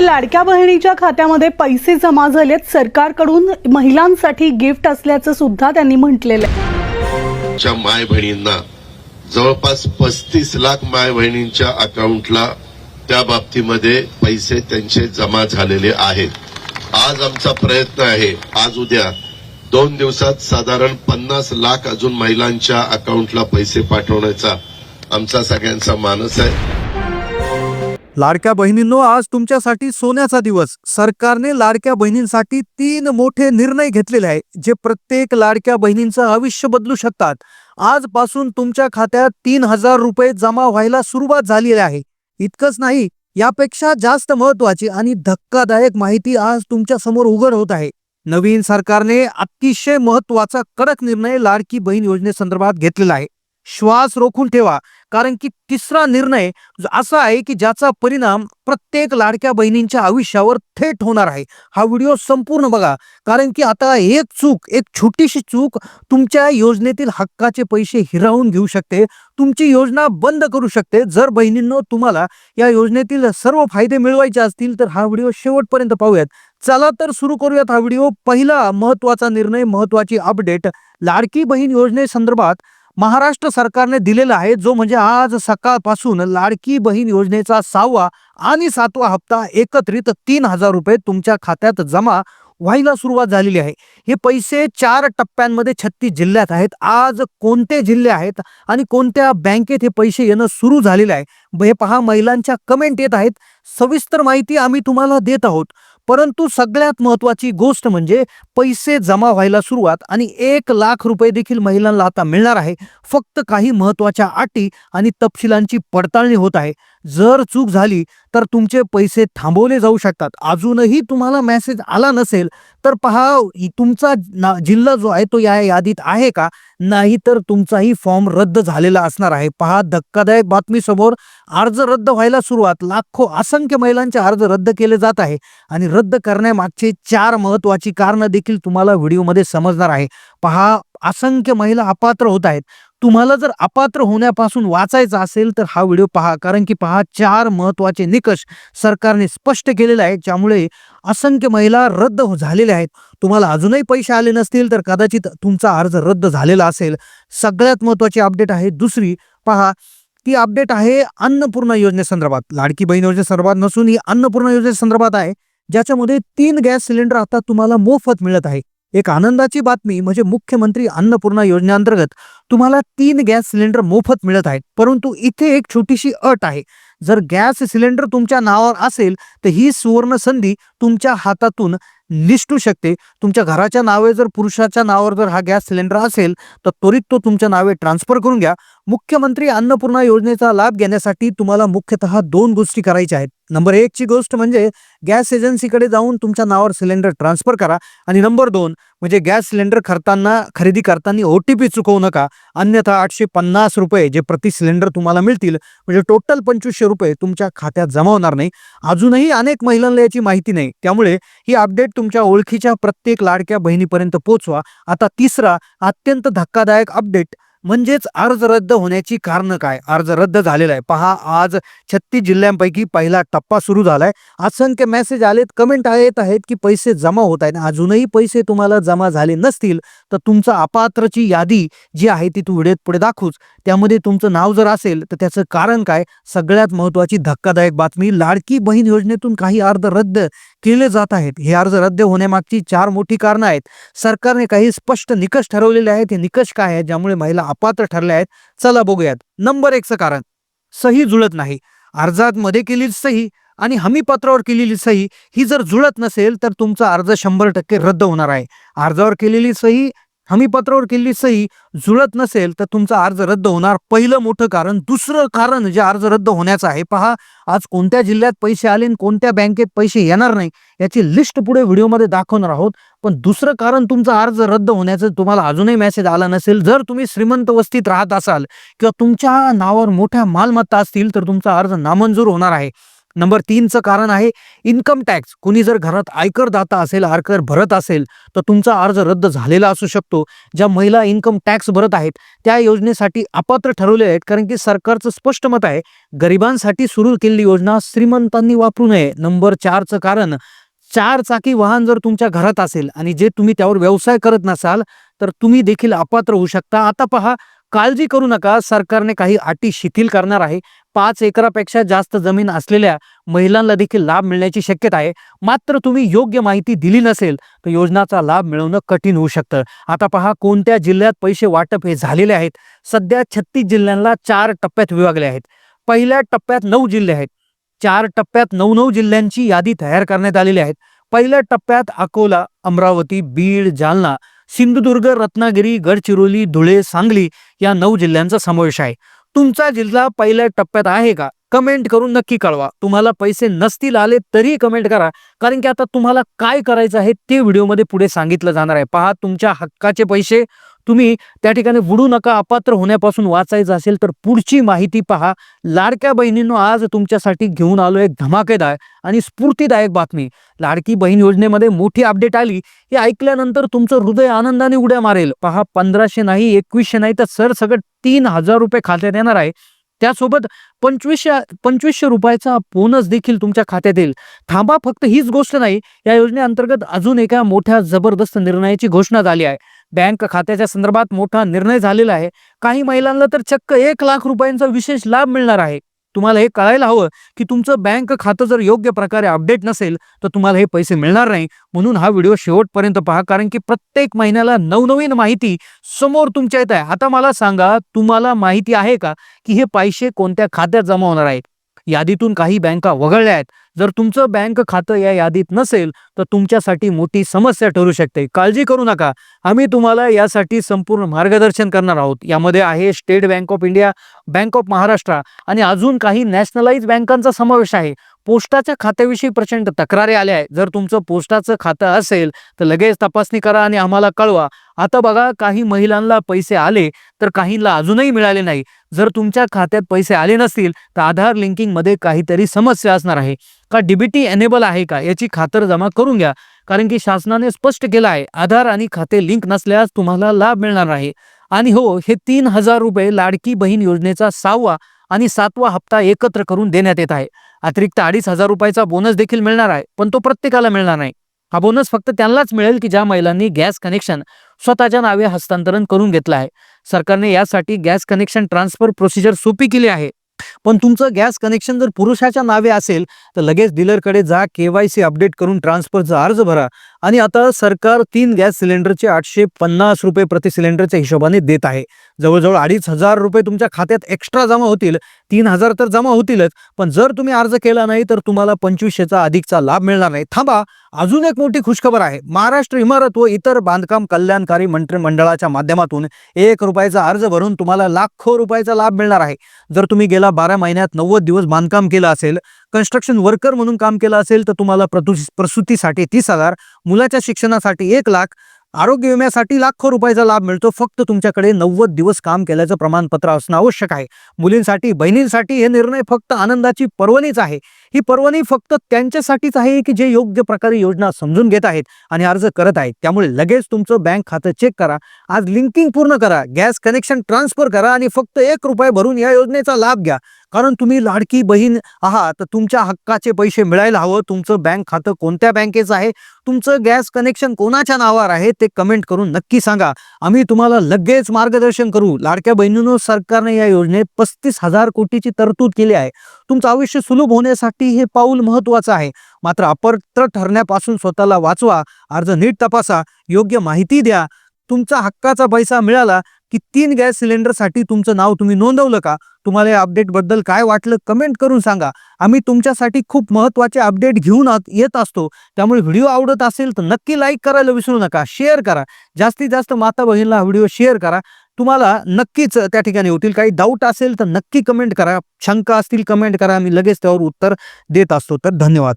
तर लाडक्या बहिणीच्या खात्यामध्ये पैसे जमा झालेत. सरकारकडून महिलांसाठी गिफ्ट असल्याचं सुद्धा त्यांनी म्हटलेलं आहे. माय बहिणींना जवळपास पस्तीस लाख माय बहिणींच्या अकाउंटला त्या बाबतीमध्ये पैसे त्यांचे जमा झालेले आहेत. आज आमचा प्रयत्न आहे आज उद्या दोन दिवसात साधारण पन्नास लाख अजून महिलांच्या अकाउंटला पैसे पाठवण्याचा. आमचा सगळ्यांचा मानस आहे. लाडक्या बहिणींनो आज तुमच्यासाठी सोन्याचा दिवस. सरकारने लाडक्या बहिणींसाठी तीन मोठे निर्णय घेतलेले आहे जे प्रत्येक लाडक्या बहिणींचं आयुष्य बदलू शकतात. आजपासून तुमच्या खात्यात तीन हजार रुपये जमा व्हायला सुरुवात झालेली आहे. इतकंच नाही यापेक्षा जास्त महत्वाची आणि धक्कादायक माहिती आज तुमच्यासमोर उघड होत आहे. नवीन सरकारने अतिशय महत्त्वाचा कडक निर्णय लाडकी बहीण योजनेसंदर्भात घेतलेला आहे. श्वास रोखून ठेवा. कारण की तिसरा निर्णय असा आहे की ज्याचा परिणाम प्रत्येक लाडक्या बहिणींच्या आयुष्यावर थेट होणार आहे. हा व्हिडिओ संपूर्ण बघा. कारण की आता एक चूक एक छोटीशी चूक तुमच्या योजनेतील हक्काचे पैसे हिरावून घेऊ शकते. तुमची योजना बंद करू शकते. जर बहिणींनो तुम्हाला या योजनेतील सर्व फायदे मिळवायचे असतील तर हा व्हिडिओ शेवटपर्यंत पाहूयात. चला तर सुरू करूयात हा व्हिडिओ. पहिला महत्त्वाचा निर्णय महत्वाची अपडेट. लाडकी बहीण योजनेसंदर्भात महाराष्ट्र सरकारने दिलेला आहे जो म्हणजे आज सकाळपासून लाडकी बहीण योजनेचा सहावा आणि सातवा हप्ता एकत्रित तीन हजार रुपये तुमच्या खात्यात जमा व्हायला सुरुवात झालेली आहे. हे पैसे चार टप्प्यांमध्ये छत्तीस जिल्ह्यात आहेत. आज कोणते जिल्हे आहेत आणि कोणत्या बँकेत हे पैसे येणं सुरू झालेलं आहे? हे पहा महिलांच्या कमेंट येत आहेत. सविस्तर माहिती आम्ही तुम्हाला देत आहोत. परंतु सगळ्यात महत्वाची गोष्ट म्हणजे पैसे जमा व्हायला सुरुवात आणि एक लाख रुपये देखील महिलांना आता मिळणार आहे. फक्त काही महत्त्वाच्या अटी आणि तपशिलांची पडताळणी होत आहे. जर चूक झाली तर तुमचे पैसे थांबवले जाऊ शकतात. अजूनही तुम्हाला मेसेज आला नसेल तर पहा तुमचा ना- जिल्हा जो आहे तो या यादीत आहे का? नाही तर तुमचाही फॉर्म रद्द झालेला असणार आहे. पहा धक्कादायक बातमीसमोर अर्ज रद्द व्हायला सुरुवात. लाखो असंख्य महिलांचे अर्ज रद्द केले जात आहे आणि रद्द करण्यामागचे चार महत्वाची कारणं देखील तुम्हाला व्हिडिओमध्ये समजणार आहे. पहा असंख्य महिला अपात्र होत आहेत. तुम्हाला जर अपात्र होण्यापासून वाचायचं असेल तर हा व्हिडिओ पहा. कारण की पहा चार महत्त्वाचे निकष सरकारने स्पष्ट केलेले आहेत ज्यामुळे असंख्य महिला रद्द हो- झालेल्या आहेत. तुम्हाला अजूनही पैसे आले नसतील तर कदाचित तुमचा अर्ज रद्द झालेला असेल. सगळ्यात महत्वाची अपडेट आहे दुसरी. पहा ती अपडेट आहे अन्नपूर्णा योजनेसंदर्भात लाडकी बहीण योजनेसंदर्भात नसून ही अन्नपूर्णा योजनेसंदर्भात आहे ज्याच्यामध्ये तीन गॅस सिलेंडर आता तुम्हाला मोफत मिळत आहे. एक आनंदाची बातमी म्हणजे मुख्यमंत्री अन्नपूर्णा योजनेअंतर्गत तुम्हाला तीन गॅस सिलेंडर मोफत मिळत आहेत परंतु इथे एक छोटीशी अट आहे. जर गॅस सिलेंडर तुमच्या नावावर असेल तर ही सुवर्ण संधी तुमच्या हातातून निष्ठू शकते. तुमच्या घराच्या नावे जर पुरुषाच्या नावावर जर हा गॅस सिलेंडर असेल तर त्वरित तो तुमच्या नावे ट्रान्सफर करून घ्या. मुख्यमंत्री अन्नपूर्णा योजनेचा लाभ घेण्यासाठी तुम्हाला मुख्यतः दोन गोष्टी करायच्या आहेत. नंबर एकची गोष्ट म्हणजे गॅस एजन्सीकडे जाऊन तुमच्या नावावर सिलेंडर ट्रान्सफर करा. आणि नंबर दोन म्हणजे गॅस सिलेंडर करताना खरेदी करताना ओ टी पी चुकवू नका. अन्यथा आठशे पन्नास रुपये जे प्रति सिलेंडर तुम्हाला मिळतील म्हणजे टोटल पंचवीसशे रुपये तुमच्या खात्यात जमा होणार नाही. अजूनही अनेक महिलांना याची माहिती नाही. त्यामुळे ही अपडेट तुमच्या ओळखीच्या प्रत्येक लाडक्या बहिणीपर्यंत पोहोचवा आता तिसरा अत्यंत धक्कादायक अपडेट म्हणजेच अर्ज रद्द होण्याची कारणं काय? अर्ज रद्द झालेला आहे. पहा आज छत्तीस जिल्ह्यांपैकी पहिला टप्पा सुरू झालाय. असंख्य मेसेज आलेत कमेंट येत आहेत की पैसे जमा होत आहेत. अजूनही पैसे तुम्हाला जमा झाले नसतील तर तुमचा अपात्रची यादी जी आहे ती तू व्हिडिओत पुढे दाखवूच. त्यामध्ये तुमचं नाव जर असेल तर त्याचं कारण काय? सगळ्यात महत्वाची धक्कादायक बातमी लाडकी बहीण योजनेतून काही अर्ज रद्द केले जात आहेत. हे अर्ज रद्द होण्यामागची चार मोठी कारणं आहेत. सरकारने काही स्पष्ट निकष ठरवलेले आहेत. हे निकष काय आहेत? ज्यामुळे महिला अपात्र ठरल्या आहेत? चला बघूयात. नंबर एकचं कारण. सही जुळत नाही. अर्जात मध्ये केलेली सही आणि हमीपत्रावर केलेली सही ही जर जुळत नसेल तर तुमचा अर्ज शंभर टक्के रद्द होणार आहे. अर्जावर केलेली सही हमीपत्रावर केलेली सही जुळत नसेल तर तुमचा अर्ज रद्द होणार. पहिलं मोठं कारण दुसरं कारण जे अर्ज रद्द होण्याचं आहे पहा आज कोणत्या जिल्ह्यात पैसे आले आणि कोणत्या बँकेत पैसे येणार नाही याची लिस्ट पुढे व्हिडिओमध्ये दाखवणार आहोत. पण दुसरं कारण तुमचा अर्ज रद्द होण्याचं तुम्हाला अजूनही मेसेज आला नसेल. जर तुम्ही श्रीमंत वस्तीत राहत असाल किंवा तुमच्या नावावर मोठ्या मालमत्ता असतील तर तुमचा अर्ज नामंजूर होणार आहे. नंबर तीनचं कारण आहे इन्कम टॅक्स. कुणी जर घरात आयकर दाता असेल आयकर भरत असेल तर तुमचा अर्ज रद्द झालेला असू शकतो. ज्या महिला इन्कम टॅक्स भरत आहेत त्या योजनेसाठी अपात्र ठरवले आहेत कारण की सरकारचं स्पष्ट मत आहे गरिबांसाठी सुरू केलेली योजना श्रीमंतांनी वापरू नये. नंबर चारचं कारण चार चाकी वाहन जर तुमच्या घरात असेल आणि जे तुम्ही त्यावर व्यवसाय करत नसाल तर तुम्ही देखील अपात्र होऊ शकता. आता पहा काळजी करू नका. सरकारने काही अटी शिथिल करणार आहे. पाच एकरापेक्षा जास्त जमीन असलेल्या महिलांना देखील लाभ मिळण्याची शक्यता आहे. मात्र तुम्ही योग्य माहिती दिली नसेल तर योजनाचा लाभ मिळवणं कठीण होऊ शकतं. आता पहा कोणत्या जिल्ह्यात पैसे वाटप हे झालेले आहेत? सध्या छत्तीस जिल्ह्यांना चार टप्प्यात विभागले आहेत. पहिल्या टप्प्यात नऊ जिल्हे आहेत. चार टप्प्यात नऊ नऊ जिल्ह्यांची यादी तयार करण्यात आलेली आहेत. पहिल्या टप्प्यात अकोला अमरावती बीड जालना सिंधुदुर्ग रत्नागिरी गडचिरोली धुळे सांगली या नऊ जिल्ह्यांचा समावेश आहे. तुमचा जिल्हा पहिल्या टप्प्यात आहे का? कमेंट करून नक्की कळवा. तुम्हाला पैसे नसतील आले तरी कमेंट करा. कारण की आता तुम्हाला काय करायचं आहे ते व्हिडिओमध्ये पुढे सांगितलं जाणार आहे. पहा तुमच्या हक्काचे पैसे तुम्ही त्या ठिकाणी बुडू नका अपात्र होण्यापासून वाचायचं असेल तर पुढची माहिती पहा. लाडक्या बहिणींनो आज तुमच्यासाठी घेऊन आलो एक धमाकेदार आणि स्फूर्तीदायक बातमी. लाडकी बहीण योजनेमध्ये मोठी अपडेट आली. हे ऐकल्यानंतर तुमचं हृदय आनंदाने उड्या मारेल. पहा पंधराशे नाही एकवीसशे नाही तर सर सगळं तीन हजार रुपये खात्यात येणार आहे. त्यासोबत पंचवीसशे पंचवीसशे रुपयाचा बोनस देखील तुमच्या खात्यात येईल. थांबा फक्त हीच गोष्ट नाही. या योजनेअंतर्गत अजून एका मोठ्या जबरदस्त निर्णयाची घोषणा झाली आहे. बँक खात्याच्या संदर्भात मोठा निर्णय झालेला आहे. काही महिलांना तर चक्क एक लाख रुपयांचा विशेष लाभ मिळणार आहे. तुम्हाला हे कळायला हवं की तुमचं बँक खातं जर योग्य प्रकारे अपडेट नसेल तर तुम्हाला हे पैसे मिळणार नाही. म्हणून हा व्हिडिओ शेवटपर्यंत पहा कारण की प्रत्येक महिन्याला नवनवीन माहिती समोर तुमच्या येत आहे. आता मला सांगा तुम्हाला माहिती आहे का की हे पैसे कोणत्या खात्यात जमा होणार आहेत? यादीतून काही बँका वगळल्या आहेत. जर तुमचं बँक खातं या यादीत नसेल तर तुमच्यासाठी मोठी समस्या ठरू शकते. काळजी करू नका. आम्ही तुम्हाला यासाठी संपूर्ण मार्गदर्शन करणार आहोत. यामध्ये आहे State Bank of India Bank of Maharashtra आणि अजून काही नॅशनलाइज बँकांचा समावेश आहे. पोस्टाच्या खात्याविषयी प्रचंड तक्रारी आल्या आहेत. जर तुमचं पोस्टाचं खातं असेल तर लगेच तपासणी करा आणि आम्हाला कळवा. आता बघा काही महिलांना पैसे आले तर काहींना अजूनही मिळाले नाही. जर तुमच्या खात्यात पैसे आले नसतील तर आधार लिंकिंगमध्ये काहीतरी समस्या असणार आहे. का डीबीटी एनेबल आहे का याची खातर जमा करून घ्या. कारण की शासनाने स्पष्ट केलं आहे आधार आणि खाते लिंक नसल्यास तुम्हाला लाभ मिळणार आहे. आणि हो हे तीन हजार रुपये लाडकी बहीण योजनेचा सहावा आणि सातवा हप्ता एकत्र करून देण्यात येत आहे. अतिरिक्त अडीच हजार रुपयाचा बोनस देखील मिळणार आहे पण तो प्रत्येकाला मिळणार नाही. हा बोनस फक्त त्यांनाच मिळेल की ज्या महिलांनी गॅस कनेक्शन स्वतःच्या नावे हस्तांतरण करून घेतलं आहे. सरकारने यासाठी गॅस कनेक्शन ट्रान्सफर प्रोसिजर सोपी केली आहे. पण तुमचं गॅस कनेक्शन जर पुरुषाच्या नावे असेल तर लगेच डीलरकडे जा के वाय सी अपडेट करून ट्रान्सफरचा अर्ज भरा. आणि आता सरकार तीन गॅस सिलेंडरचे आठशे पन्नास रुपये प्रति सिलेंडरच्या हिशोबाने देत आहे. जवळजवळ अडीच हजार रुपये तुमच्या खात्यात एक्स्ट्रा जमा होतील. तीन हजार तर जमा होतीलच पण जर तुम्ही अर्ज केला नाही तर तुम्हाला पंचवीसशेचा अधिकचा लाभ मिळणार नाही. थांबा अजून एक मोठी खुशखबर आहे. महाराष्ट्र इमारत व इतर बांधकाम कल्याणकारी मंत्रिमंडळाच्या माध्यमातून एक रुपयाचा अर्ज भरून तुम्हाला लाखो रुपयाचा लाभ मिळणार आहे. जर तुम्ही गेला बारा महिन्यात नव्वद दिवस बांधकाम केलं असेल कन्स्ट्रक्शन वर्कर म्हणून काम केलं असेल तर तुम्हाला प्रतु प्रसूतीसाठी तीस हजार मुलाच्या शिक्षणासाठी एक लाख आरोग्य विम्यासाठी लाखो रुपयाचा लाभ मिळतो. फक्त तुमच्याकडे नव्वद दिवस काम केल्याचं प्रमाणपत्र असणं आवश्यक आहे. मुलींसाठी बहिणींसाठी हे निर्णय फक्त आनंदाची पर्वणीच आहे. ही पर्वणी फक्त त्यांच्यासाठीच आहे की जे योग्य प्रकारे योजना समजून घेत आहेत आणि अर्ज करत आहेत. त्यामुळे लगेच तुमचं बँक खातं चेक करा. आज लिंकिंग पूर्ण करा. गॅस कनेक्शन ट्रान्सफर करा आणि फक्त एक रुपये भरून या योजनेचा लाभ घ्या. कारण तुम्ही लाडकी बहीण आहात तर तुमच्या हक्काचे पैसे मिळायला हवं. तुमचं बँक खातं कोणत्या बँकेचं आहे? तुमचं गॅस कनेक्शन कोणाच्या नावावर आहे? ते कमेंट करून नक्की सांगा. आम्ही तुम्हाला लगेच मार्गदर्शन करू. लाडक्या बहिणींनो सरकारने या योजनेत पस्तीस हजार कोटीची तरतूद केली आहे. तुमचं आयुष्य सुलभ होण्यासाठी हे पाऊल महत्वाचं आहे. मात्र अपात्र ठरण्यापासून स्वतःला वाचवा. अर्ज नीट तपासा. योग्य माहिती द्या. तुमचा हक्काचा पैसा मिळाला की तीन गॅस सिलेंडरसाठी तुमचं नाव तुम्ही नोंदवलं का? तुम्हाला या अपडेटबद्दल काय वाटलं कमेंट करून सांगा. आम्ही तुमच्यासाठी खूप महत्त्वाचे अपडेट घेऊन आत- येत असतो. त्यामुळे व्हिडिओ आवडत असेल तर नक्की लाईक करायला विसरू नका. शेअर करा. जास्तीत जास्त माता बहिणीला व्हिडिओ शेअर करा. तुम्हाला नक्कीच त्या ठिकाणी होतील. काही डाऊट असेल तर नक्की कमेंट करा. शंका असतील कमेंट करा. आम्ही लगेच त्यावर उत्तर देत असतो. तर धन्यवाद.